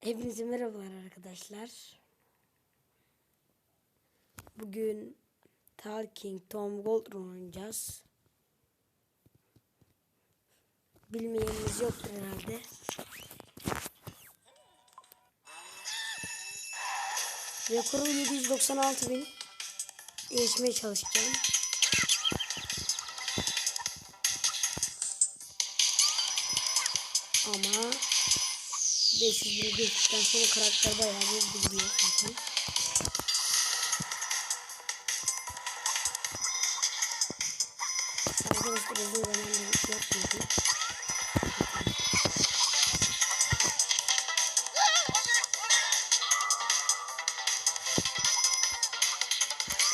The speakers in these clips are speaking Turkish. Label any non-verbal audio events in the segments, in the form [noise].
Hepinize merhabalar arkadaşlar. Bugün Talking Tom Goldrun oynayacağız. Bilmeyeniniz yoktur herhalde. Rekorum 796 bin. Geçmeye çalışacağım. Ama 500 bin geçtikten sonra karakter bayağı bir gidiyor zaten. Arkadaşlar uzun zamandır yapmıyordum.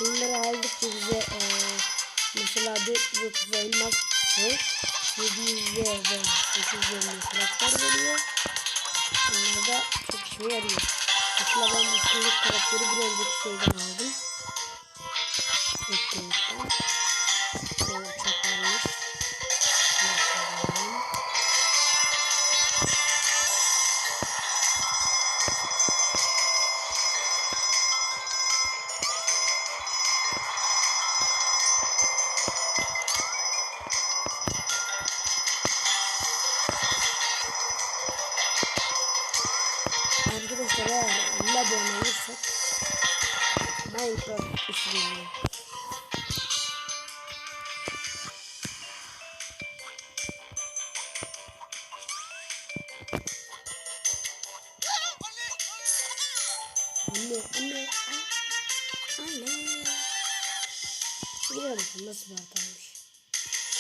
Bunları aldıkça bize eee mesela 430 elmas çıktı. 700 ve 800 elmas karakter veriyor. Bunlar da çok işime yarıyor. Mesela ben bu sınıf karakteri bir önceki şeyden aldım. Minecraft geliyor. Anne, anne, anne. Biliyor musun nasıl?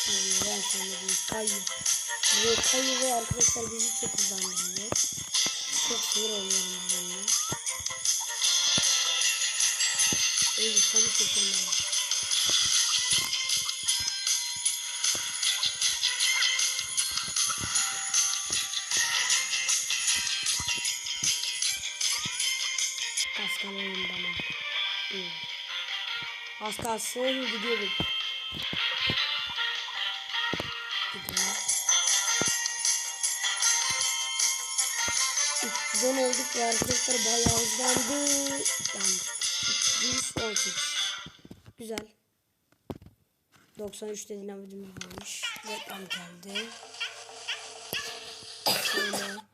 Hadi ben sana bir kayı. Buraya kayı ve arkadaşlar bizi çok hızlandırıyor. Çok sinir oluyorum bununla. Sana seçemem. Kaskanayım bana. İyi. Az kalsın gidiyorum. Gidiyorum. 310 olduk ve arkadaşlar bayağı hızlandı. Yani 318. Güzel. 93'te dinamitimiz varmış. Reklam geldi. Şöyle.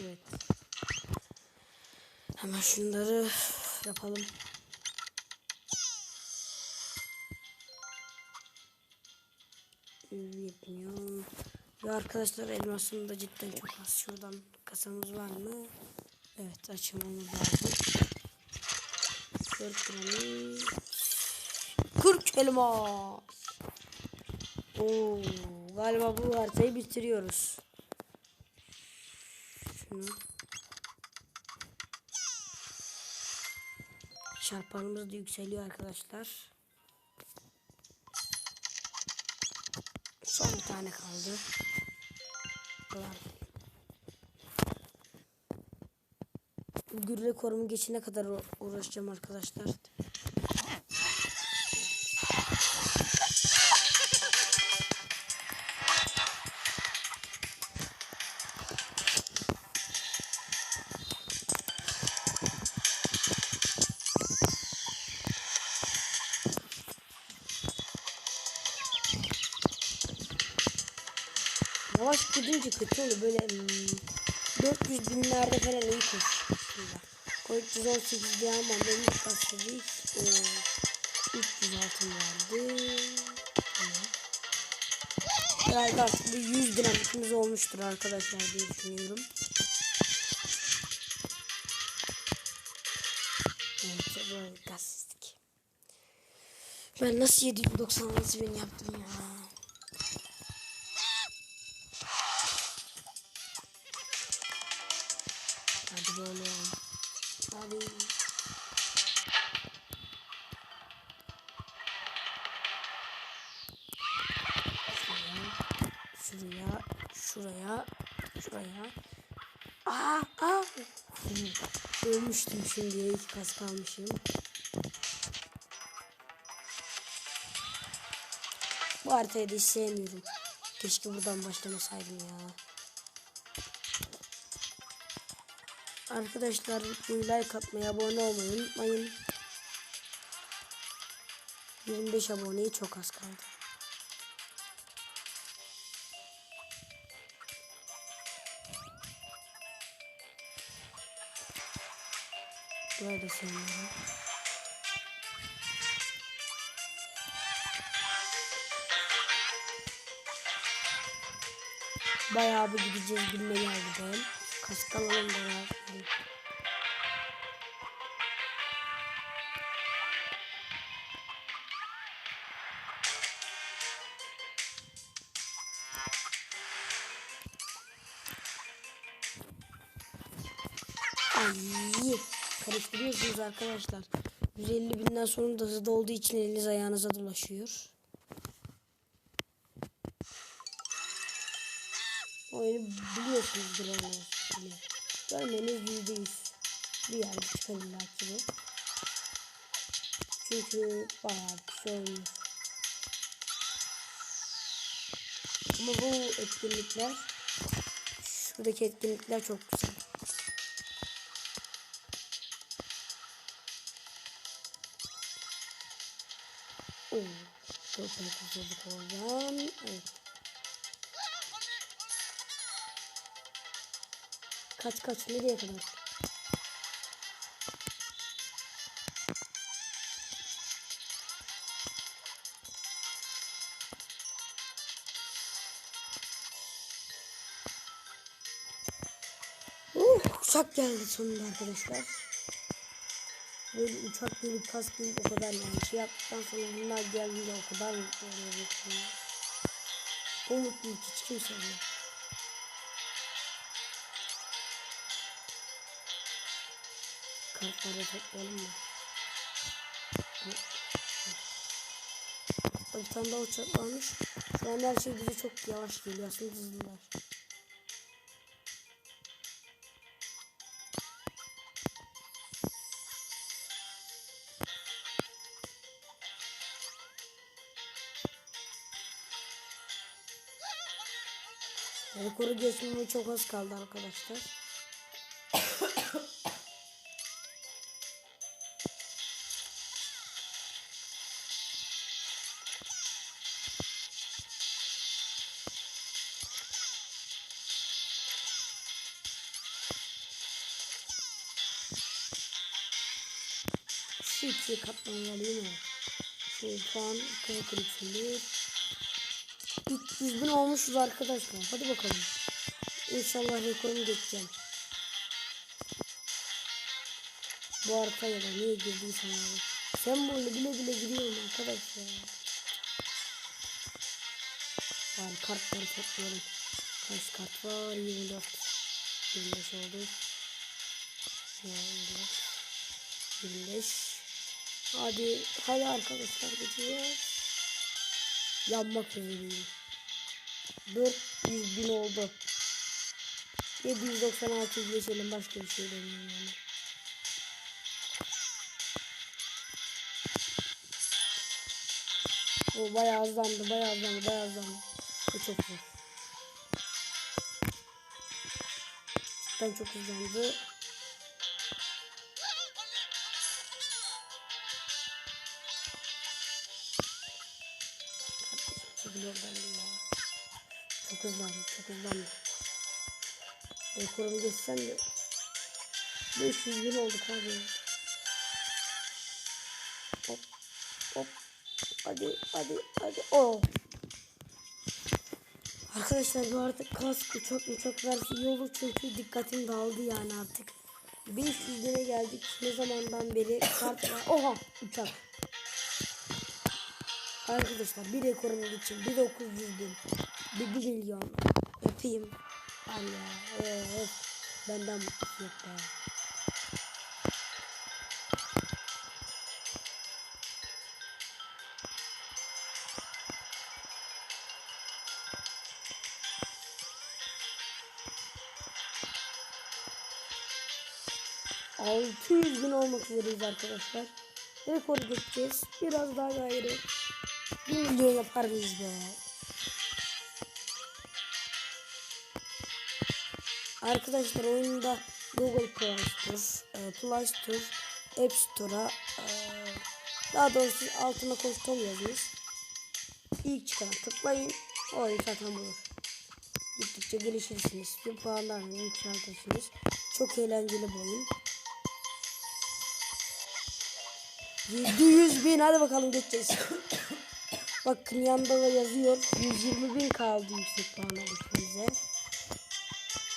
Evet. Hemen şunları yapalım. Yetmiyor. Ve arkadaşlar elmasım da cidden çok az. Şuradan kasamız var mı? Evet açmamız lazım. 4 liramız. 40 elmas. Oo, galiba bu haritayı bitiriyoruz. Şunu. Çarpanımız da yükseliyor arkadaşlar. Bir tane kaldı. Gül rekorumu geçene kadar uğraşacağım arkadaşlar. Yavaş gidince kötü oluyor böyle hmm, 400 binlerde falan iyi koşuyor. O 318 diye ama benim ilk başladı hiç e, 300 altın. Tamam. Herhalde artık bir 100 dinamitimiz olmuştur arkadaşlar diye düşünüyorum. Evet böyle gazsizlik. Ben nasıl 796 bin yaptım ya. Ölmüştüm şimdiye iki kas kalmışım. Bu haritayı da hiç sevmiyorum. Keşke buradan başlamasaydım ya. Arkadaşlar like atmayı, abone olmayı unutmayın. 25 aboneye çok az kaldı. Da sevmiyorum. Bayağı bir gideceğiz bilmeli harbiden. Kaskalalım da rahat edelim. Karıştırıyorsunuz arkadaşlar. 150 binden sonra da hızlı olduğu için eliniz ayağınıza dolaşıyor. Oyunu biliyorsunuzdur onu. Görmeniz yüzde yüz. Bir yerde çıkar illa ki bu. Çünkü bayağı bir şey olmuş. Ama bu etkinlikler şuradaki etkinlikler çok güzel. Oo, köpeği kurtulduk oradan. Evet. Kaç kaç nereye kadar? Uh, uçak geldi sonunda arkadaşlar. Böyle uçak gelip kas gelip o kadar yani şey yaptıktan sonra bunlar geldiğinde o kadar mutlu oluyorsun. Bu mutluluk hiç kimse olmuyor. Kartları toplayalım mı? Hatta bir tane daha uçak varmış. Şu an her şey bize çok yavaş geliyor. Aslında hızlılar. Rekoru geçmeme çok az kaldı arkadaşlar. Şu ikiye katlamalıyım ya. Şu puan kaya kırıkçılığı. 300 bin olmuşuz arkadaşlar. Hadi bakalım. İnşallah rekorumu geçeceğim. Bu haritaya da niye girdiysen abi. Sen böyle bile bile gidiyorsun arkadaşlar. Bari kartları toplayalım. Kaç kart var? 24. 25 oldu. Ya 24. 25. Hadi hadi arkadaşlar geçiyoruz. Yanmak üzereyim. 400 bin oldu. 796 geçelim başka bir şey demiyorum yani. O bayağı hızlandı, bayağı hızlandı, bayağı hızlandı. Bu çok zor. Cidden çok hızlandı. Çok hızlandı, çok hızlandı. Rekorumu geçsem de 500 bin olduk abi. Hop, hop. Hadi, hadi, hadi. Oh. Arkadaşlar bu artık kask uçak uçak versi iyi olur çünkü dikkatim dağıldı yani artık. 500 bine geldik. Ne zamandan beri kart var. Oha uçak. Arkadaşlar bir rekorum için bir 900 bin bir, milyon öpeyim. Allah evet. benden mutlusu yok be. 600 bin olmak üzereyiz arkadaşlar. Rekor geçeceğiz. Biraz daha gayrı. 1 milyon yapar mıyız be? Arkadaşlar oyunda Google Play Store, e, Play Store, App Store'a e, daha doğrusu altına koştum yazınız. İlk çıkana tıklayın. O oyun zaten bulur. Gittikçe gelişirsiniz. Tüm puanlarını yükseltirsiniz. Çok eğlenceli bu oyun. 700 bin hadi bakalım geçeceğiz. [laughs] Bakın yanında da yazıyor. 120 bin kaldı yüksek puan alışımıza.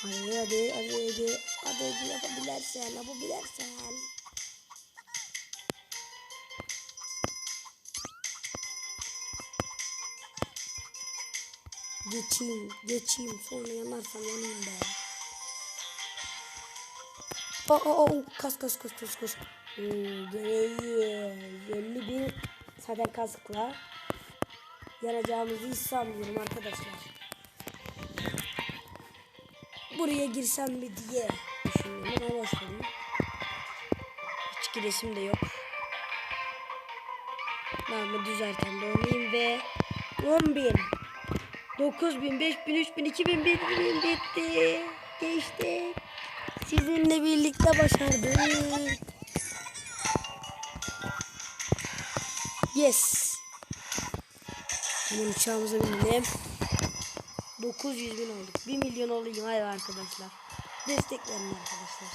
Hadi hadi hadi hadi. Hadi hadi yapabilirsen yapabilirsen. Geçeyim geçeyim sonra yanarsam yanayım be. Aa, aa, aa, kas kas kas kas kas. Gereği 50 bin zaten kazıkla yanacağımızı hiç sanmıyorum arkadaşlar. Buraya girsem mi diye düşünüyorum ama başladım. Hiç giresim de yok. Ben bu düzelten de oynayayım ve 10 bin. 9 bin, 5 bin, 3 bin, 2 bin, 1 bin bitti. Geçti. Sizinle birlikte başardık. Yes. Hemen uçağımıza binelim. 900 bin olduk. 1 milyon olayım hayır arkadaşlar. Destek arkadaşlar.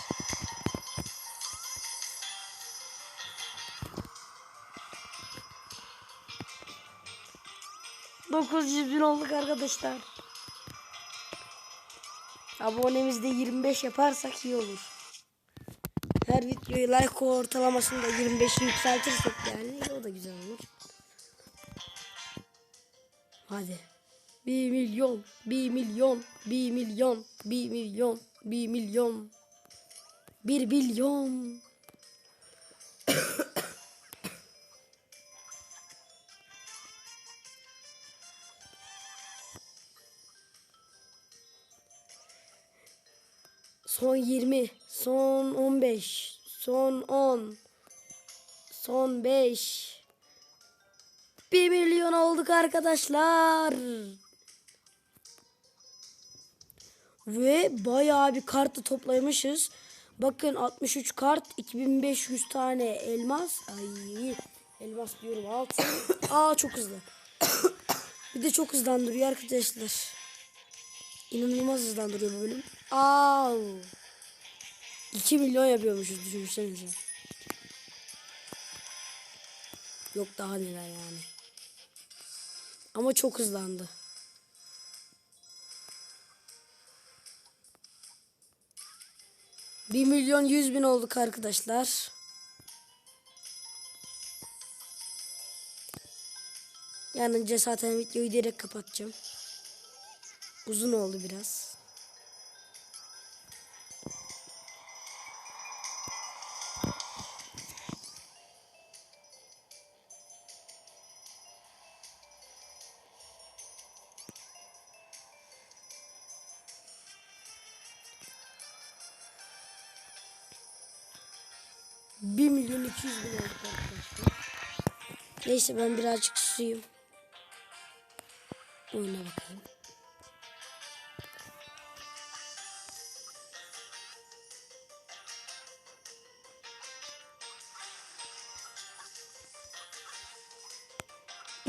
...900 bin olduk arkadaşlar. Abonemizi de 25 yaparsak iyi olur. Her videoyu like ortalamasını da 25'i yükseltirsek yani o da güzel olur. Hadi. 1 milyon, 1 milyon, 1 milyon, 1 milyon, 1 milyon, 1 milyon. Son 20, son 15, son 10, son 5. 1 milyon olduk arkadaşlar. Ve bayağı bir kartı toplamışız. Bakın 63 kart, 2500 tane elmas. Ay elmas diyorum altın. [coughs] Aa çok hızlı. bir de çok hızlandırıyor arkadaşlar. İnanılmaz hızlandırıyor bu bölüm. Aa. 2 milyon yapıyormuşuz düşünsenize. Yok daha neler yani. Ama çok hızlandı. Bir milyon yüz bin olduk arkadaşlar. Yanınca zaten videoyu direkt kapatacağım. Uzun oldu biraz. Bir milyon iki yüz bin olduk arkadaşlar. Neyse ben birazcık susayım. Oyuna bakalım.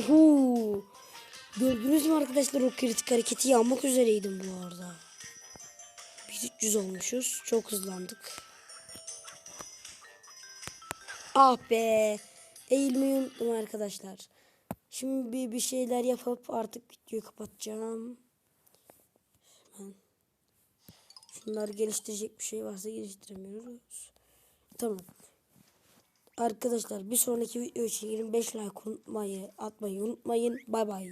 Huu. Gördünüz mü arkadaşlar o kritik hareketi yapmak üzereydim bu arada. Biz 300 olmuşuz. Çok hızlandık. Ah be. Eğilmeyi unuttum arkadaşlar. Şimdi bir, bir şeyler yapıp artık videoyu kapatacağım. Hemen. Şunları geliştirecek bir şey varsa geliştiremiyoruz. Tamam. Arkadaşlar bir sonraki video için 25 like unutmayı atmayı unutmayın. Bay bay.